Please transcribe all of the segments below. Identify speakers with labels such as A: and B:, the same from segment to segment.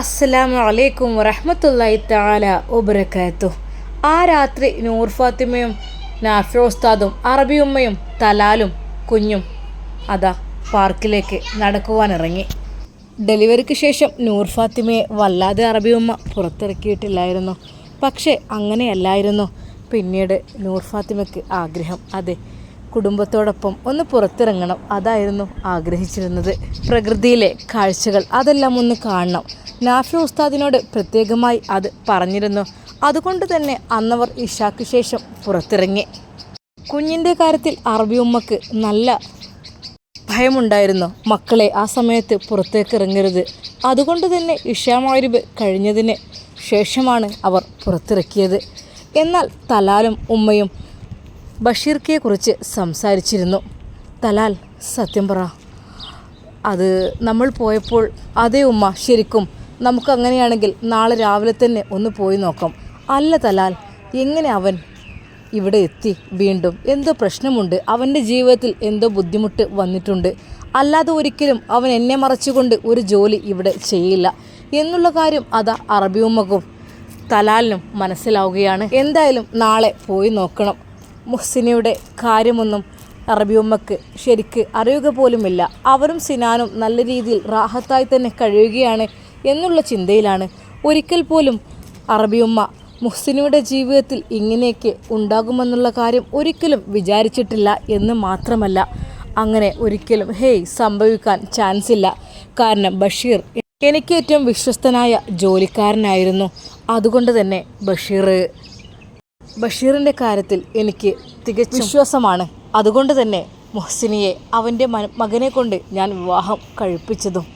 A: അസ്സലാമു അലൈക്കും വറഹ്മത്തുള്ളാഹി തആല വബറകാതുഹു. ആ രാത്രി നൂർ ഫാത്തിമയും നാഫി ഉസ്താദും അറബി ഉമ്മയും തലാലും കുഞ്ഞും അതാ പാർക്കിലേക്ക് നടക്കുവാനിറങ്ങി. ഡെലിവറിക്ക് ശേഷം നൂർ ഫാത്തിമയെ വല്ലാതെ ഉമ്മ പുറത്തിറക്കിയിട്ടില്ലായിരുന്നു. പക്ഷേ അങ്ങനെയല്ലായിരുന്നു. പിന്നീട് നൂർ ഫാത്തിമയ്ക്ക് ആഗ്രഹം അതെ. കുടുംബത്തോടൊപ്പം ഒന്ന് പുറത്തിറങ്ങണം അതായിരുന്നു ആഗ്രഹിച്ചിരുന്നത്. പ്രകൃതിയിലെ കാഴ്ചകൾ അതെല്ലാം ഒന്ന് കാണണം. നാഫി ഉസ്താദിനോട് പ്രത്യേകമായി അത് പറഞ്ഞിരുന്നു. അതുകൊണ്ട് തന്നെ അന്നവർ ഇഷാക്ക് ശേഷം പുറത്തിറങ്ങി. കുഞ്ഞിന്റെ കാര്യത്തിൽ അറബി ഉമ്മക്ക് നല്ല ഭയമുണ്ടായിരുന്നു. മക്കളെ ആ സമയത്ത് പുറത്തേക്ക് ഇറങ്ങരുത്. അതുകൊണ്ട് തന്നെ ഇഷാമാരിബ് കഴിഞ്ഞതിന് ശേഷമാണ് അവർ പുറത്തിറക്കിയത്. എന്നാൽ തലാലും ഉമ്മയും ബഷീർക്കയെക്കുറിച്ച് സംസാരിച്ചിരുന്നു. തലാൽ സത്യം പറ. അത് നമ്മൾ പോയപ്പോൾ അതേ ഉമ്മ ശരിക്കും നമുക്ക് അങ്ങനെയാണെങ്കിൽ നാളെ രാവിലെ തന്നെ ഒന്ന് പോയി നോക്കാം. അല്ല തലാൽ എങ്ങനെ അവൻ ഇവിടെ എത്തി വീണ്ടും? എന്തോ പ്രശ്നമുണ്ട്. അവന്റെ ജീവിതത്തിൽ എന്തോ ബുദ്ധിമുട്ട് വന്നിട്ടുണ്ട്. അല്ലാതെ ഒരിക്കലും അവൻ എന്നെ മറച്ചുകൊണ്ട് ഒരു ജോലി ഇവിടെ ചെയ്യില്ല. എന്നുള്ള കാര്യം അതാ അറബിയുമ്മക്കും തലാലിനും മനസ്സിലാവുകയാണ്. എന്തായാലും നാളെ പോയി നോക്കണം. മുഹ്സിനയുടെ കാര്യമൊന്നും അറബിയുമ്മക്ക് ശരിക്ക് അറിയുക പോലുമില്ല. അവരും സിനാനും നല്ല രീതിയിൽ റാഹത്തായി തന്നെ കഴിയുകയാണ്. എന്നുള്ള ചിന്തയിലാണ് ഒരിക്കൽ പോലും അറബിയുമ്മ മുഹ്സിനയുടെ ജീവിതത്തിൽ ഇങ്ങനെയൊക്കെ ഉണ്ടാകുമെന്നുള്ള കാര്യം ഒരിക്കലും വിചാരിച്ചിട്ടില്ല എന്ന് മാത്രമല്ല അങ്ങനെ ഒരിക്കലും ഹേയ് സംഭവിക്കാൻ ചാൻസ് ഇല്ല. കാരണം ബഷീർ എനിക്ക് ഏറ്റവും വിശ്വസ്തനായ ജോലിക്കാരനായിരുന്നു. അതുകൊണ്ട് തന്നെ ബഷീർ. ബഷീറിന്റെ കാര്യത്തിൽ എനിക്ക് തികച്ചും വിശ്വാസമാണ്. അതുകൊണ്ട് തന്നെ മുഹ്സിനിയെ അവന്റെ മകനെ കൊണ്ട് ഞാൻ വിവാഹം കഴിപ്പിച്ചതും.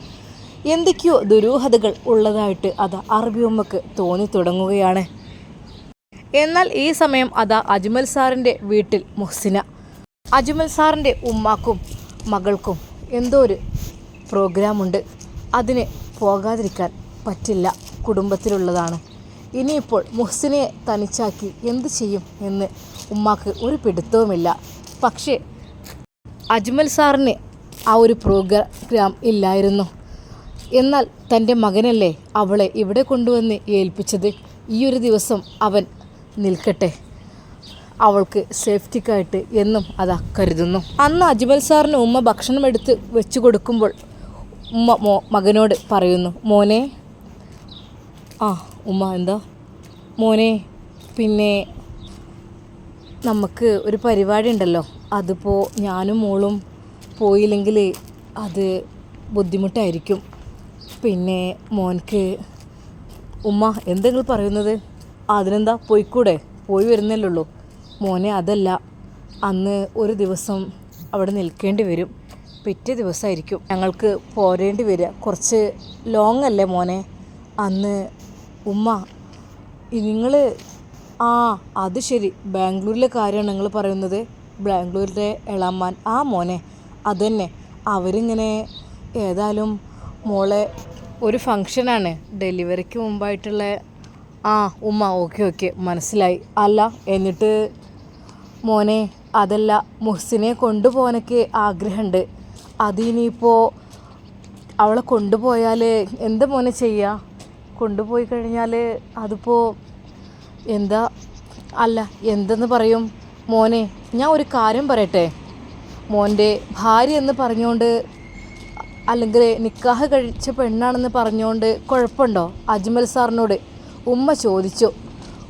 A: എന്തൊക്കെയോ ദുരൂഹതകൾ ഉള്ളതായിട്ട് അത് അറബി ഉമ്മക്ക് തോന്നി തുടങ്ങുകയാണ്. എന്നാൽ ഈ സമയം അതാ അജ്മൽ സാറിന്റെ വീട്ടിൽ മുഹ്സിന. അജ്മൽ സാറിന്റെ ഉമ്മാക്കും മകൾക്കും എന്തോ ഒരു പ്രോഗ്രാമുണ്ട്. അതിന് പോകാതിരിക്കാൻ പറ്റില്ല കുടുംബത്തിലുള്ളതാണ്. ഇനിയിപ്പോൾ മുഹ്സിനെ തനിച്ചാക്കി എന്ത് ചെയ്യും എന്ന് ഉമ്മാക്ക് ഒരു പിടുത്തവുമില്ല. പക്ഷേ അജ്മൽ സാറിന് ആ ഒരു പ്രോഗ്രാം ഇല്ലായിരുന്നു. എന്നാൽ തന്റെ മകനല്ലേ അവളെ ഇവിടെ കൊണ്ടുവന്ന് ഏൽപ്പിച്ചത്? ഈ ഒരു ദിവസം അവൻ നിൽക്കട്ടെ. അവൾക്ക് സേഫ്റ്റിക്കായിട്ട് എന്നും അതാ കരുതുന്നു. അന്ന് അജ്മൽ സാറിന് ഉമ്മ ഭക്ഷണം എടുത്ത് വെച്ചു കൊടുക്കുമ്പോൾ ഉമ്മ മോ മകനോട് പറയുന്നു മോനെ ആ ഉമ്മ എന്താ? മോനെ പിന്നെ നമുക്ക് ഒരു പരിപാടി ഉണ്ടല്ലോ. അതിപ്പോൾ ഞാനും മോളും പോയില്ലെങ്കിൽ അത് ബുദ്ധിമുട്ടായിരിക്കും. പിന്നെ മോൻക്ക് ഉമ്മ എന്തെങ്കിലും പറയുന്നത്? അതിനെന്താ പോയിക്കൂടെ? പോയി വരുന്നല്ലേ ഉള്ളൂ മോനെ അതല്ല. അന്ന് ഒരു ദിവസം അവിടെ നിൽക്കേണ്ടി വരും. പിറ്റേ ദിവസമായിരിക്കും ഞങ്ങൾക്ക് പോരേണ്ടി വരിക. കുറച്ച് ലോങ് അല്ലേ മോനെ? അന്ന് ഉമ്മ നിങ്ങൾ ആ അത് ശരി. ബാംഗ്ലൂരിലെ കാര്യമാണ് നിങ്ങൾ പറയുന്നത്. ബാംഗ്ലൂരിലെ എളാമാൻ ആ മോനെ അതുതന്നെ അവരിങ്ങനെ ഏതായാലും മോളെ ഒരു ഫങ്ഷനാണ് ഡെലിവറിക്ക് മുമ്പായിട്ടുള്ള ആ ഉമ്മ ഓക്കെ ഓക്കെ മനസ്സിലായി. അല്ല എന്നിട്ട് മോനെ അതല്ല മുഹ്സിനെ കൊണ്ടുപോകാനൊക്കെ ആഗ്രഹമുണ്ട് അതിനിപ്പോൾ അവളെ കൊണ്ടുപോയാൽ എന്താ മോനെ ചെയ്യുക കൊണ്ടുപോയി കഴിഞ്ഞാൽ അതിപ്പോൾ എന്താ? അല്ല എന്തെന്ന് പറയും? മോനെ ഞാൻ ഒരു കാര്യം പറയട്ടെ. മോന്റെ ഭാര്യ എന്ന് പറഞ്ഞുകൊണ്ട് അല്ലെങ്കിൽ നിക്കാഹ് കഴിച്ച പെണ്ണാണെന്ന് പറഞ്ഞുകൊണ്ട് കുഴപ്പമുണ്ടോ അജ്മൽ സാറിനോട് ഉമ്മ ചോദിച്ചു.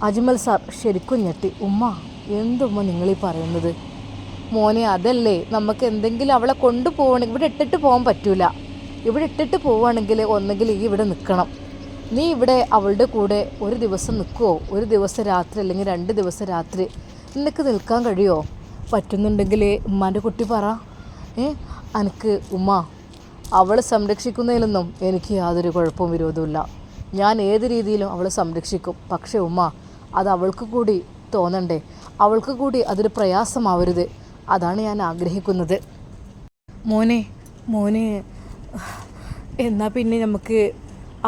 A: അജ്മൽ സാർ ശരിക്കും ഞെട്ടി. ഉമ്മ എന്തുമ്മ നിങ്ങളീ പറയുന്നത്? മോനെ അതല്ലേ. നമുക്ക് എന്തെങ്കിലും അവളെ കൊണ്ടുപോകണമെങ്കിൽ ഇവിടെ ഇട്ടിട്ട് പോകാൻ പറ്റൂല. ഇവിടെ ഇട്ടിട്ട് പോവുകയാണെങ്കിൽ ഒന്നെങ്കിൽ ഈ ഇവിടെ നിൽക്കണം നീ ഇവിടെ അവളുടെ കൂടെ ഒരു ദിവസം നിൽക്കുമോ ഒരു ദിവസം രാത്രി അല്ലെങ്കിൽ രണ്ട് ദിവസം രാത്രി നിനക്ക് നിൽക്കാൻ കഴിയുമോ പറ്റുന്നുണ്ടെങ്കിൽ ഉമ്മാന്റെ കുട്ടി പറ. ഏ? എനിക്ക് ഉമ്മ അവളെ സംരക്ഷിക്കുന്നതിലൊന്നും എനിക്ക് യാതൊരു കുഴപ്പവും വിരോധമില്ല ഞാൻ ഏത് രീതിയിലും അവളെ സംരക്ഷിക്കും. പക്ഷേ ഉമ്മ അത് അവൾക്ക് കൂടി തോന്നണ്ടേ? അവൾക്ക് കൂടി അതൊരു പ്രയാസമാവരുത്. അതാണ് ഞാൻ ആഗ്രഹിക്കുന്നത്. മോനെ മോനെ എന്നാൽ പിന്നെ നമുക്ക്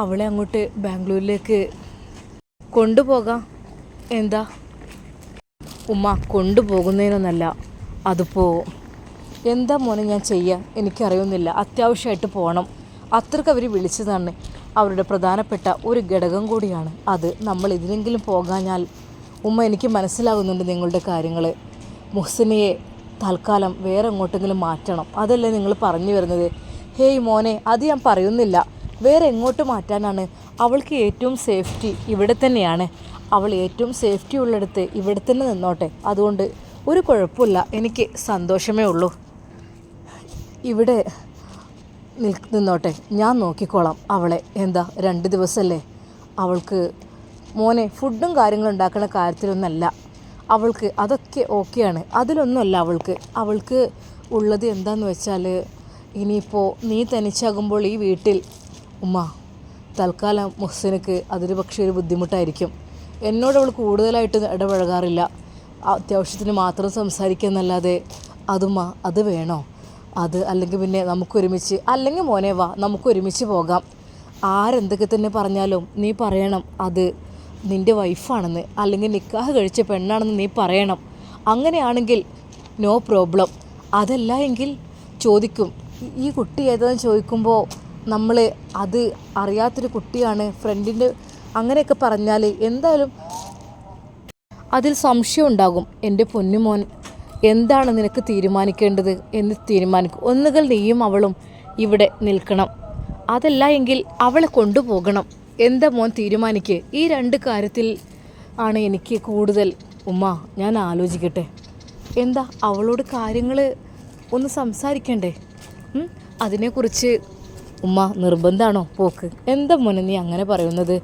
A: അവളെ അങ്ങോട്ട് ബാംഗ്ലൂരിലേക്ക് കൊണ്ടുപോകാം. എന്താ? ഉമ്മ കൊണ്ടുപോകുന്നതിനൊന്നല്ല. അതിപ്പോൾ എന്താ മോനെ ഞാൻ ചെയ്യുക എനിക്കറിയുന്നില്ല. അത്യാവശ്യമായിട്ട് പോകണം അത്രയ്ക്ക് അവർ വിളിച്ചതാണ്. അവരുടെ പ്രധാനപ്പെട്ട ഒരു ഘടകം കൂടിയാണ് അത്. നമ്മൾ ഇതിനെങ്കിലും പോകാഞ്ഞാൽ ഉമ്മ എനിക്ക് മനസ്സിലാകുന്നുണ്ട് നിങ്ങളുടെ കാര്യങ്ങൾ മുഹ്സിനയെ തൽക്കാലം വേറെ എങ്ങോട്ടെങ്കിലും മാറ്റണം. അതല്ലേ നിങ്ങൾ പറഞ്ഞു വരുന്നത്. ഹേയ് മോനെ അത് ഞാൻ പറയുന്നില്ല. വേറെ എങ്ങോട്ട് മാറ്റാനാണ്? അവൾക്ക് ഏറ്റവും സേഫ്റ്റി ഇവിടെ തന്നെയാണ്. അവൾ ഏറ്റവും സേഫ്റ്റി ഉള്ളിടത്ത് ഇവിടെ തന്നെ നിന്നോട്ടെ. അതുകൊണ്ട് ഒരു കുഴപ്പമില്ല. എനിക്ക് സന്തോഷമേ ഉള്ളൂ. ഇവിടെ നിന്നോട്ടെ ഞാൻ നോക്കിക്കോളാം അവളെ. എന്താ രണ്ട് ദിവസമല്ലേ അവൾക്ക് മോനെ ഫുഡും കാര്യങ്ങളും ഉണ്ടാക്കുന്ന കാര്യത്തിലൊന്നല്ല. അവൾക്ക് അതൊക്കെ ഓക്കെയാണ്. അതിലൊന്നുമല്ല അവൾക്ക്. അവൾക്ക് ഉള്ളത് എന്താന്ന് വെച്ചാൽ ഇനിയിപ്പോൾ നീ തനിച്ചാകുമ്പോൾ ഈ വീട്ടിൽ ഉമ്മ തൽക്കാലം മുഹ്സിനക്ക് അതൊരു പക്ഷേ ഒരു ബുദ്ധിമുട്ടായിരിക്കും. എന്നോട് അവൾ കൂടുതലായിട്ട് ഇടപഴകാറില്ല. അത്യാവശ്യത്തിന് മാത്രം സംസാരിക്കുന്നല്ലാതെ അതുമ്മ അത് വേണോ? അത് അല്ലെങ്കിൽ പിന്നെ നമുക്കൊരുമിച്ച് അല്ലെങ്കിൽ മോനെ വാ നമുക്കൊരുമിച്ച് പോകാം. ആരെന്തൊക്കെ തന്നെ പറഞ്ഞാലും നീ പറയണം അത് നിന്റെ വൈഫാണെന്ന് അല്ലെങ്കിൽ നിക്കാഹ് കഴിച്ച പെണ്ണാണെന്ന് നീ പറയണം. അങ്ങനെയാണെങ്കിൽ നോ പ്രോബ്ലം അതല്ല എങ്കിൽ ചോദിക്കും ഈ- കുട്ടി ഏതാണെന്ന് ചോദിക്കുമ്പോൾ നമ്മൾ അത് അറിയാത്തൊരു കുട്ടിയാണ് ഫ്രണ്ടിന്റെ അങ്ങനെയൊക്കെ പറഞ്ഞാൽ എന്തായാലും അതിൽ സംശയം ഉണ്ടാകും. എന്റെ പൊന്നുമോൻ എന്താണ് നിനക്ക് തീരുമാനിക്കേണ്ടത് എന്ന് തീരുമാനിക്കും. ഒന്നുകിൽ നീയും അവളും ഇവിടെ നിൽക്കണം. അതല്ല എങ്കിൽ അവളെ കൊണ്ടുപോകണം. എന്താ മോൻ തീരുമാനിക്ക്? ഈ രണ്ട് കാര്യത്തിൽ ആണ് എനിക്ക് കൂടുതൽ. ഉമ്മ ഞാൻ ആലോചിക്കട്ടെ. എന്താ അവളോട് കാര്യങ്ങൾ ഒന്ന് സംസാരിക്കണ്ടേ? അതിനെക്കുറിച്ച് ഉമ്മ നിർബന്ധമാണോ പോക്ക്. എന്താ മോനെ നീ അങ്ങനെ പറയുന്നത്?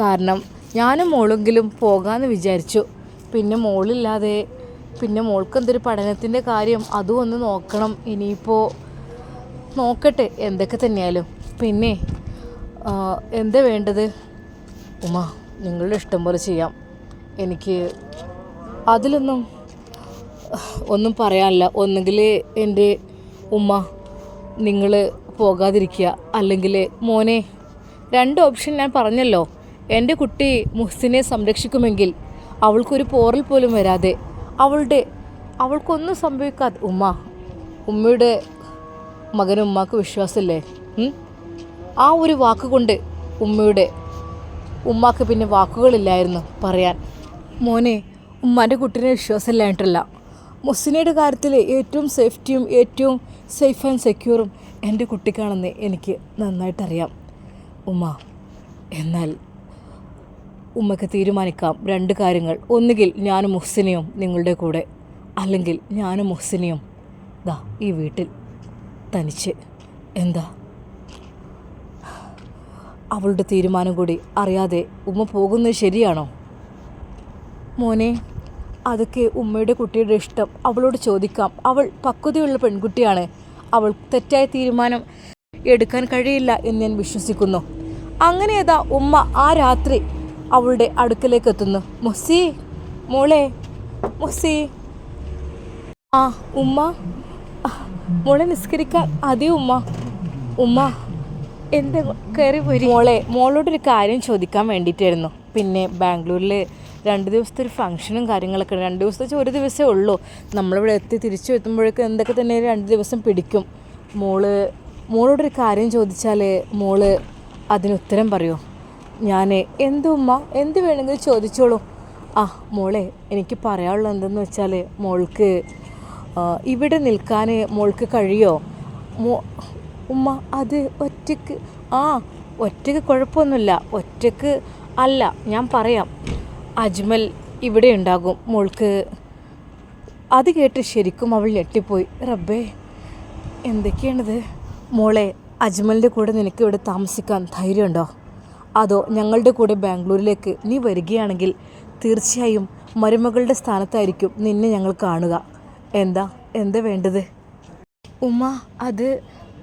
A: കാരണം ഞാനും മോളെങ്കിലും പോകാമെന്ന് വിചാരിച്ചു. പിന്നെ മോളില്ലാതെ പിന്നെ മോൾക്ക് എന്തൊരു പഠനത്തിന്റെ കാര്യം? അതും ഒന്ന് നോക്കണം. ഇനിയിപ്പോൾ നോക്കട്ടെ എന്തൊക്കെ തന്നെയാലും. പിന്നെ എന്താ വേണ്ടത്? ഉമ നിങ്ങളുടെ ഇഷ്ടം പോലെ ചെയ്യാം. എനിക്ക് അതിലൊന്നും ഒന്നും പറയാനില്ല. ഒന്നുകിൽ എന്റെ ഉമ്മ നിങ്ങൾ പോകാതിരിക്കുക. അല്ലെങ്കിൽ മോനെ രണ്ട് ഓപ്ഷൻ ഞാൻ പറഞ്ഞല്ലോ. എന്റെ കുട്ടി മുഹ്സിനെ സംരക്ഷിക്കുമെങ്കിൽ അവൾക്കൊരു പോറൽ പോലും വരാതെ അവളുടെ അവൾക്കൊന്നും സംഭവിക്കാതെ. ഉമ്മ ഉമ്മയുടെ മകനും ഉമ്മാക്ക് വിശ്വാസമില്ലേ? ആ ഒരു വാക്കുകൊണ്ട് ഉമ്മയുടെ ഉമ്മാക്ക് പിന്നെ വാക്കുകളില്ലായിരുന്നു പറയാൻ. മോനെ ഉമ്മാന്റെ കുട്ടീനെ വിശ്വാസമില്ലായിട്ടല്ല മുസ്സിനയുടെ കാര്യത്തിൽ ഏറ്റവും സേഫ്റ്റിയും ഏറ്റവും സേഫ് ആൻഡ് സെക്യൂറും എന്റെ കുട്ടിക്കാണെന്ന് എനിക്ക് നന്നായിട്ടറിയാം. ഉമ്മ എന്നാൽ ഉമ്മക്ക് തീരുമാനിക്കാം. രണ്ട് കാര്യങ്ങൾ. ഒന്നുകിൽ ഞാനും മുഹ്സിനിയും നിങ്ങളുടെ കൂടെ. അല്ലെങ്കിൽ ഞാനും മുഹ്സിനിയും ദാ ഈ വീട്ടിൽ തനിച്ച്. എന്താ? അവളുടെ തീരുമാനം കൂടി അറിയാതെ ഉമ്മ പോകുന്നത് ശരിയാണോ? മോനെ അതൊക്കെ ഉമ്മയുടെ കുട്ടിയുടെ ഇഷ്ടം. അവളോട് ചോദിക്കാം. അവൾ പക്വതയുള്ള പെൺകുട്ടിയാണ്. അവൾ തെറ്റായ തീരുമാനം എടുക്കാൻ കഴിയില്ല എന്ന് ഞാൻ വിശ്വസിക്കുന്നു. അങ്ങനെ ഏതാ ഉമ്മ ആ രാത്രി അവളുടെ അടുക്കലേക്ക് എത്തുന്നു. മൊസി മോളെ മൊസി ആ ഉമ്മ. മോളെ നിസ്കരിക്കാൻ അതേ ഉമ്മ. ഉമ്മ. എന്റെ കയറി വരി മോളെ മോളോടൊരു കാര്യം ചോദിക്കാൻ വേണ്ടിയിട്ടായിരുന്നു. പിന്നെ ബാംഗ്ലൂരിൽ രണ്ട് ദിവസത്തെ ഒരു ഫംഗ്ഷനും കാര്യങ്ങളൊക്കെ രണ്ട് ദിവസത്തെ ഒരു ദിവസമേ ഉള്ളൂ. നമ്മളിവിടെ എത്തി തിരിച്ചു എത്തുമ്പോഴേക്കും എന്തൊക്കെ തന്നെ രണ്ട് ദിവസം പിടിക്കും. മോൾ മോളോടൊരു കാര്യം ചോദിച്ചാൽ മോൾ അതിന് ഉത്തരം പറയുമോ ഞാൻ എന്ത് ഉമ്മ? എന്ത് വേണമെങ്കിലും ചോദിച്ചോളൂ. ആ മോളെ എനിക്ക് പറയാനുള്ള എന്തെന്ന് വെച്ചാൽ മോൾക്ക് ഇവിടെ നിൽക്കാൻ മോൾക്ക് കഴിയോ? മോ ഉമ്മ അത് ഒറ്റയ്ക്ക് ആ ഒറ്റയ്ക്ക് കുഴപ്പമൊന്നുമില്ല ഒറ്റയ്ക്ക് അല്ല ഞാൻ പറയാം. അജ്മൽ ഇവിടെ ഉണ്ടാകും മോൾക്ക്. അത് കേട്ട് ശരിക്കും അവൾ ഞെട്ടിപ്പോയി. റബ്ബേ എന്തൊക്കെയാണിത്? മോളെ അജ്മലിന്റെ കൂടെ നിനക്ക് ഇവിടെ താമസിക്കാൻ ധൈര്യമുണ്ടോ? അതോ ഞങ്ങളുടെ കൂടെ ബാംഗ്ലൂരിലേക്ക് നീ വരികയാണെങ്കിൽ തീർച്ചയായും മരുമകളുടെ സ്ഥാനത്തായിരിക്കും നിന്നെ ഞങ്ങൾ കാണുക. എന്താ? എന്താ വേണ്ടത്? ഉമ്മ അത്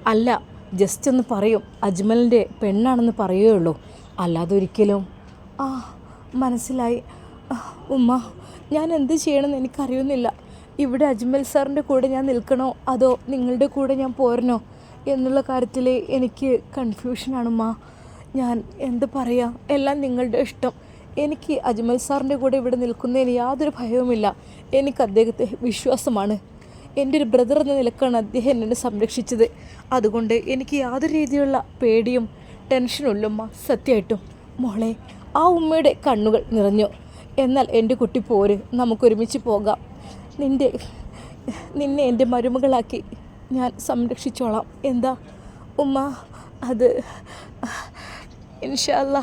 A: അല്ല. ജസ്റ്റ് ഒന്ന് പറയും. അജ്മലിന്റെ പെണ്ണാണെന്ന് പറയുകയുള്ളൂ. അല്ലാതെ ഒരിക്കലും. ആ മനസ്സിലായി. ഉമ്മ ഞാൻ എന്ത് ചെയ്യണമെന്ന് എനിക്കറിയുന്നില്ല. ഇവിടെ അജ്മൽ സാറിന്റെ കൂടെ ഞാൻ നിൽക്കണോ? അതോ നിങ്ങളുടെ കൂടെ ഞാൻ പോരണോ? എന്നുള്ള കാര്യത്തിൽ എനിക്ക് കൺഫ്യൂഷനാണുമ്മ ഞാൻ എന്ത് പറയാം? എല്ലാം നിങ്ങളുടെ ഇഷ്ടം. എനിക്ക് അജ്മൽ സാറിന്റെ കൂടെ ഇവിടെ നിൽക്കുന്നതിന് യാതൊരു ഭയവുമില്ല. എനിക്ക് അദ്ദേഹത്തെ വിശ്വാസമാണ്. എന്റെ ഒരു ബ്രദർ എന്ന നിലക്കാണ് അദ്ദേഹം എന്നെ സംരക്ഷിച്ചത്. അതുകൊണ്ട് എനിക്ക് യാതൊരു രീതിയിലുള്ള പേടിയും ടെൻഷനുള്ളമ്മ സത്യമായിട്ടും. മോളെ ആ ഉമ്മയുടെ കണ്ണുകൾ നിറഞ്ഞു. എന്നാൽ എന്റെ കുട്ടി പോര്. നമുക്കൊരുമിച്ച് പോകാം. നിന്റെ നിന്നെ എന്റെ മരുമകളാക്കി ഞാൻ സംരക്ഷിച്ചോളാം. എന്താ? ഉമ്മ അത് ഇൻഷല്ല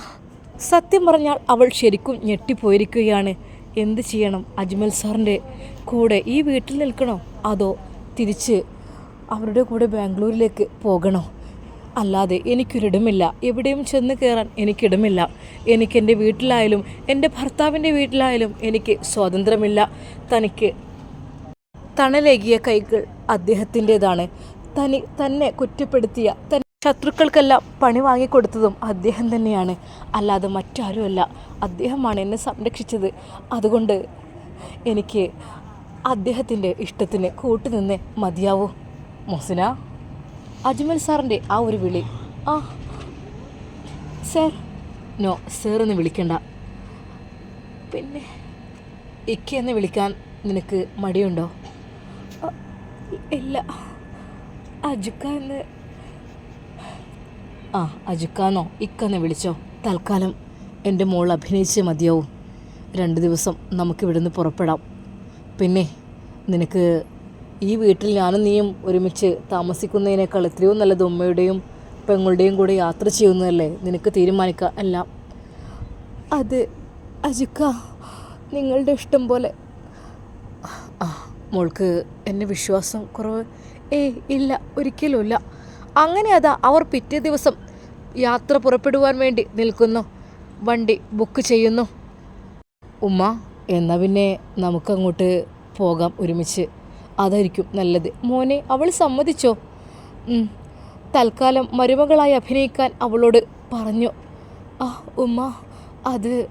A: സത്യം പറഞ്ഞാൽ അവൾ ശരിക്കും ഞെട്ടിപ്പോയിരിക്കുകയാണ്. എന്ത് ചെയ്യണം അജ്മൽ സാറിന്റെ കൂടെ? ഈ വീട്ടിൽ നിൽക്കണോ? അതോ തിരിച്ച് അവരുടെ കൂടെ ബാംഗ്ലൂരിലേക്ക് പോകണോ? അല്ലാതെ എനിക്കൊരിടമില്ല. എവിടെയും ചെന്ന് കയറാൻ എനിക്കിടമില്ല. എനിക്കെന്റെ വീട്ടിലായാലും എന്റെ ഭർത്താവിന്റെ വീട്ടിലായാലും എനിക്ക് സ്വാതന്ത്ര്യമില്ല. തനിക്ക് തണലേകിയ കൈകൾ അദ്ദേഹത്തിന്റേതാണ്. തനി തന്നെ കുറ്റപ്പെടുത്തിയ ശത്രുക്കൾക്കെല്ലാം പണി വാങ്ങിക്കൊടുത്തതും അദ്ദേഹം തന്നെയാണ്. അല്ലാതെ മറ്റാരുമല്ല. അദ്ദേഹമാണ് എന്നെ സംരക്ഷിച്ചത്. അതുകൊണ്ട് എനിക്ക് അദ്ദേഹത്തിന്റെ ഇഷ്ടത്തിന് കൂട്ടുനിന്ന് മതിയാവൂ. മൊസിന? അജ്മൽ സാറിന്റെ ആ ഒരു വിളി. ആ സാർ. നോ സാർ വിളിക്കണ്ട. പിന്നെ ഇക്ക എന്ന് വിളിക്കാൻ നിനക്ക് മടിയുണ്ടോ? ഇല്ല. അജുക്ക എന്ന് ആ അജുക്കാന്നോ? ഇക്കെന്ന് വിളിച്ചോ. തൽക്കാലം എന്റെ മോൾ അഭിനയിച്ച് മതിയാവും. രണ്ട് ദിവസം നമുക്ക് ഇവിടുന്ന് പുറപ്പെടാം. പിന്നെ നിനക്ക് ഈ വീട്ടിൽ ഞാനും നീയും ഒരുമിച്ച് താമസിക്കുന്നതിനേക്കാൾ എത്രയോ നല്ലത് ഉമ്മയുടെയും പെങ്ങളുടെയും കൂടെ യാത്ര ചെയ്യുന്നതല്ലേ നിനക്ക് തീരുമാനിക്കാം എല്ലാം. അത് അജുക്ക നിങ്ങളുടെ ഇഷ്ടം പോലെ. മോൾക്ക് എന്നെ വിശ്വാസം കുറവ് ഏയ് ഇല്ല ഒരിക്കലും ഇല്ല. അങ്ങനെ അതാ അവർ പിറ്റേ ദിവസം യാത്ര പുറപ്പെടുവാൻ വേണ്ടി നിൽക്കുന്നു. വണ്ടി ബുക്ക് ചെയ്യുന്നു. ഉമ്മ എന്നാൽ പിന്നെ നമുക്കങ്ങോട്ട് പോകാം ഒരുമിച്ച്. അതായിരിക്കും നല്ലത്. മോനെ അവൾ സമ്മതിച്ചോ? തൽക്കാലം മരുമകളായി അഭിനയിക്കാൻ അവളോട് പറഞ്ഞു. ആ ഉമ്മ അത്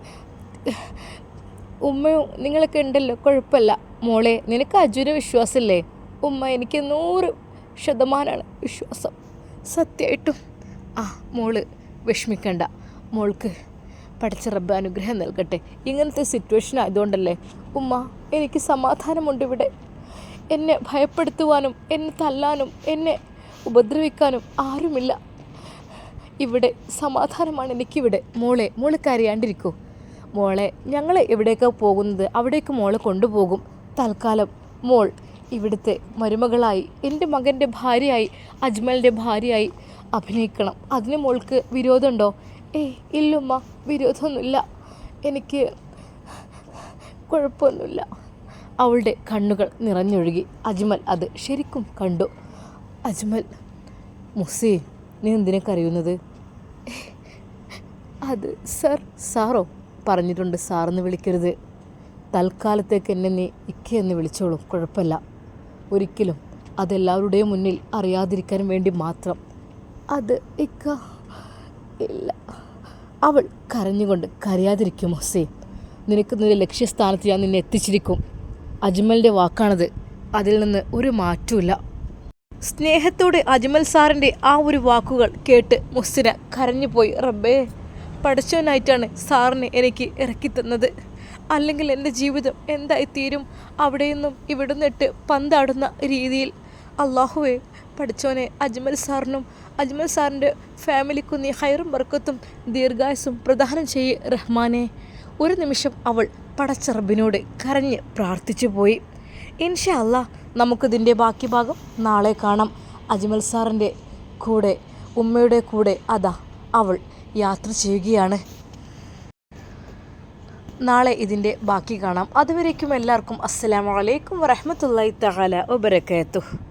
A: ഉമ്മയും നിങ്ങളൊക്കെ ഉണ്ടല്ലോ കുഴപ്പമില്ല. മോളെ നിനക്ക് അജുര വിശ്വാസമില്ലേ? ഉമ്മ എനിക്ക് നൂറ് ശതമാനമാണ് വിശ്വാസം. സത്യമായിട്ടും. ആ മോൾ വിഷമിക്കണ്ട. മോൾക്ക് പഠിച്ച റബ്ബ് അനുഗ്രഹം നൽകട്ടെ. ഇങ്ങനത്തെ സിറ്റുവേഷൻ ആയതുകൊണ്ടല്ലേ? ഉമ്മ എനിക്ക് സമാധാനമുണ്ട് ഇവിടെ. എന്നെ ഭയപ്പെടുത്തുവാനും എന്നെ തല്ലാനും എന്നെ ഉപദ്രവിക്കാനും ആരുമില്ല. ഇവിടെ സമാധാനമാണ് എനിക്കിവിടെ. മോളെ മോൾ കരയാണ്ടിരിക്കൂ. മോളെ ഞങ്ങൾ എവിടേക്കാണ് പോകുന്നത്? അവിടേക്ക് മോളെ കൊണ്ടുപോകും. തൽക്കാലം മോൾ ഇവിടുത്തെ മരുമകളായി എന്റെ മകന്റെ ഭാര്യയായി അജ്മലിന്റെ ഭാര്യയായി അഭിനയിക്കണം. അതിന് മോൾക്ക് വിരോധമുണ്ടോ? ഏയ് ഇല്ലുമ്മ വിരോധമൊന്നുമില്ല. എനിക്ക് കുഴപ്പമൊന്നുമില്ല. അവളുടെ കണ്ണുകൾ നിറഞ്ഞൊഴുകി. അജ്മൽ അത് ശരിക്കും കണ്ടു. അജ്മൽ മുസി നീ എന്തിനെ കറിയുന്നത് അത് സർ സാറോ പറഞ്ഞിട്ടുണ്ട് സാറെന്ന് വിളിക്കരുത്. തൽക്കാലത്തേക്ക് എന്നെ നീ ഇക്കയെന്ന് വിളിച്ചോളൂ. കുഴപ്പമില്ല. ഒരിക്കലും അതെല്ലാവരുടെയും മുന്നിൽ അറിയാതിരിക്കാൻ വേണ്ടി മാത്രം. അത് ഇക്ക ഇല്ല. അവൾ കരഞ്ഞുകൊണ്ട് കരയാതിരിക്കും ഹൊസേ നിനക്ക് നിന്റെ ലക്ഷ്യസ്ഥാനത്ത് ഞാൻ നിന്നെ എത്തിച്ചിരിക്കും. അജ്മലിന്റെ വാക്കാണത്. അതിൽ നിന്ന് ഒരു മാറ്റമില്ല സ്നേഹത്തോടെ അജ്മൽ സാറിന്റെ ആ ഒരു വാക്കുകൾ കേട്ട് മുസ്സിന കരഞ്ഞുപോയി. റബ്ബേ പഠിച്ചവനായിട്ടാണ് സാറിനെ എനിക്ക് ഇറക്കി തന്നത് അല്ലെങ്കിൽ എന്റെ ജീവിതം എന്തായി തീരും? അവിടെ നിന്നും ഇവിടെ നിന്നിട്ട് പന്താടുന്ന രീതിയിൽ. അള്ളാഹുവെ പഠിച്ചവനെ അജ്മൽ സാറിനും അജ്മൽ സാറിന്റെ ഫാമിലിക്കും നീ ഹൈറും ബർക്കത്തും ദീർഘായുസും പ്രദാനം ചെയ്യ് റഹ്മാനെ. ഒരു നിമിഷം അവൾ പടച്ചറബിനോട് കരഞ്ഞ് പ്രാർത്ഥിച്ചു പോയി. ഇൻഷാ അല്ല നമുക്കിതിന്റെ ബാക്കി ഭാഗം നാളെ കാണാം. അജ്മൽ സാറിന്റെ കൂടെ ഉമ്മയുടെ കൂടെ അതാ അവൾ യാത്ര ചെയ്യുകയാണ്. നാളെ ഇതിന്റെ ബാക്കി കാണാം. അതുവരേക്കും എല്ലാവർക്കും അസ്സലാമു അലൈക്കും വറഹ്മത്തുള്ളാഹി തആല വബറകാതുഹു.